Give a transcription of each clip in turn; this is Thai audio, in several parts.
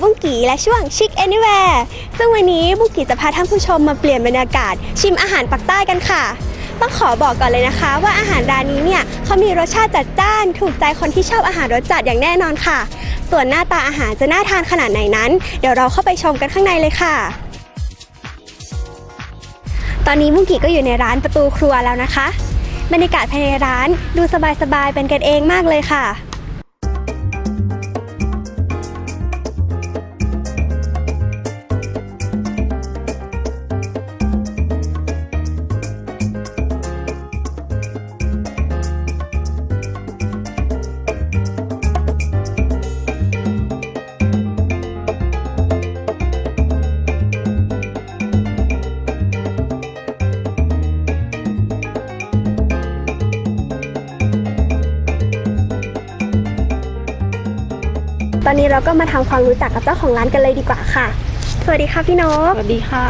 บุ้งกีและช่วงชิค Anywhere ซึ่งวันนี้บุกกีจะพาท่านผู้ชมมาเปลี่ยนบรรยากาศ ชิมอาหารปักใต้กันค่ะ ต้องขอบอกก่อนเลยนะคะ ว่าอาหารร้านนี้เนี่ยเขามีรสชาติจัดจ้าน ถูกใจคนที่ชอบอาหารรสจัดอย่างแน่นอนค่ะ ส่วนหน้าตาอาหารจะน่าทานขนาดไหนนั้น เดี๋ยวเราเข้าไปชมกันข้างในเลยค่ะตอนนี้บุกกีก็อยู่ในร้านประตูครัวแล้วนะคะ บรรยากาศภายในร้านดูสบายๆเป็นกันเองมากเลยค่ะ ตอนนี้เราก็มาทำความรู้จักกับเจ้าของร้านกันเลยดีกว่าค่ะ สวัสดีค่ะพี่นสกวัสดีค่ะ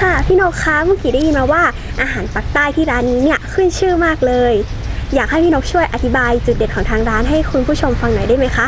ค่ะ พี่นกคะเมื่อกี้ได้ยินมาว่าอาหารปักใต้ที่ร้านนี้เนี่ยขึ้นชื่อมากเลย อยากให้พี่นกช่วยอธิบายจุดเด่นของทางร้านให้คุณผู้ชมฟังหน่อยได้ไหมคะ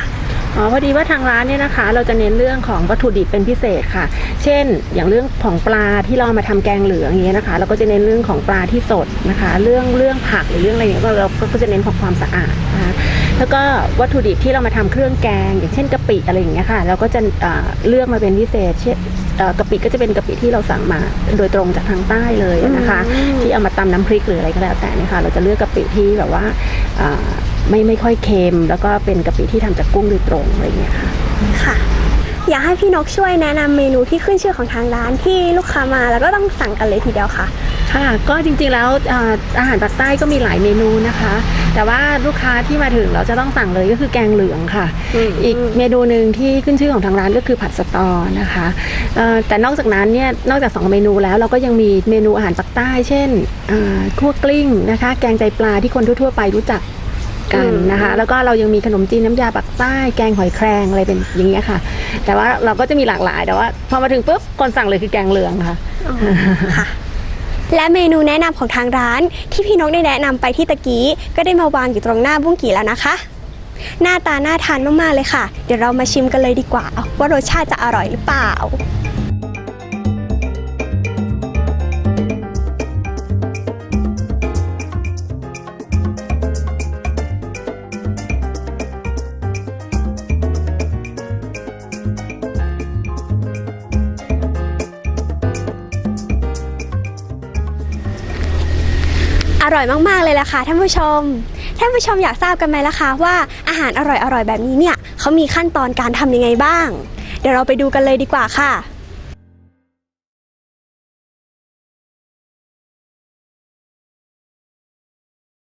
อ๋อพอดีว่าทางร้านเนี่ยนะคะ เราจะเน้นเรื่องของวัตถุดิบเป็นพิเศษค่ะ เช่น อย่างเรื่องของปลาที่เราเอามาทำแกงเหลืองอย่างเงี้ยนะคะ เราก็จะเน้นเรื่องของปลาที่สดนะคะ เรื่องเรื่องผักหรือเรื่องอะไรอย่างเงี้ยก็เราก็จะเน้นของความสะอาดนะคะแล้วก็วัตถุดิบที่เรามาทำเครื่องแกง อย่างเช่นกะปิอะไรอย่างเงี้ยค่ะเราก็จะเอ่อเลือกมาเป็นพิเศษเช่นเอ่อกะปิก็จะเป็นกะปิที่เราสั่งมาโดยตรงจากทางใต้เลยนะคะอืมที่เอามาตำน้ำพริกหรืออะไรก็แล้วแต่เนี่ยค่ะเราจะเลือกกะปิที่แบบว่าอ่า ไม่ไม่ค่อยเค็ม แล้วก็เป็นกะปิที่ทำจากกุ้งโดยตรงอะไรอย่างเงี้ยค่ะค่ะ อยากให้พี่นกช่วยแนะนำเมนูที่ขึ้นชื่อของทางร้านที่ลูกค้ามาแล้วก็ต้องสั่งกันเลยทีเดียวค่ะค่ะก็จริงๆแล้วอ่าอาหารปากใต้ก็มีหลายเมนูนะคะ แต่ว่าลูกค้าที่มาถึงเราจะต้องสั่งเลยก็คือแกงเหลืองค่ะอืมอีกเมนูหนึ่งที่ขึ้นชื่อของทางร้านก็คือผัดสะตอนะคะเอ่อแต่นอกจากนั้นเนี่ยนอกจากสองเมนูแล้วเราก็ยังมีเมนูอาหารปากใต้ เช่นอ่าคั่วกลิ้งนะคะ แกงใจปลาที่คนทั่วๆไปรู้จัก กันนะคะ แล้วก็เรายังมีขนมจีนน้ำยาปากใต้แกงหอยแครงอะไรเป็นอย่างเงี้ยค่ะ แต่ว่าเราก็จะมีหลากหลายแต่ว่าพอมาถึงปุ๊บคนสั่งเลยคือแกงเหลืองค่ะ ค่ะ และเมนูแนะนำของทางร้าน ที่พี่นกได้แนะนำไปที่ตะกี้ ก็ได้มาวางอยู่ตรงหน้าบุ้งกี่แล้วนะคะ หน้าตาน่าทานมากๆเลยค่ะ เดี๋ยวเรามาชิมกันเลยดีกว่าว่ารสชาติจะอร่อยหรือเปล่า ร่อยมากๆเลยล่ะค่ะท่านผู้ชม ท่านผู้ชมอยากทราบกันไหมล่ะคะว่าอาหารอร่อยๆแบบนี้เนี่ยเขามีขั้นตอนการทำยังไงบ้าง เดี๋ยวเราไปดูกันเลยดีกว่าค่ะ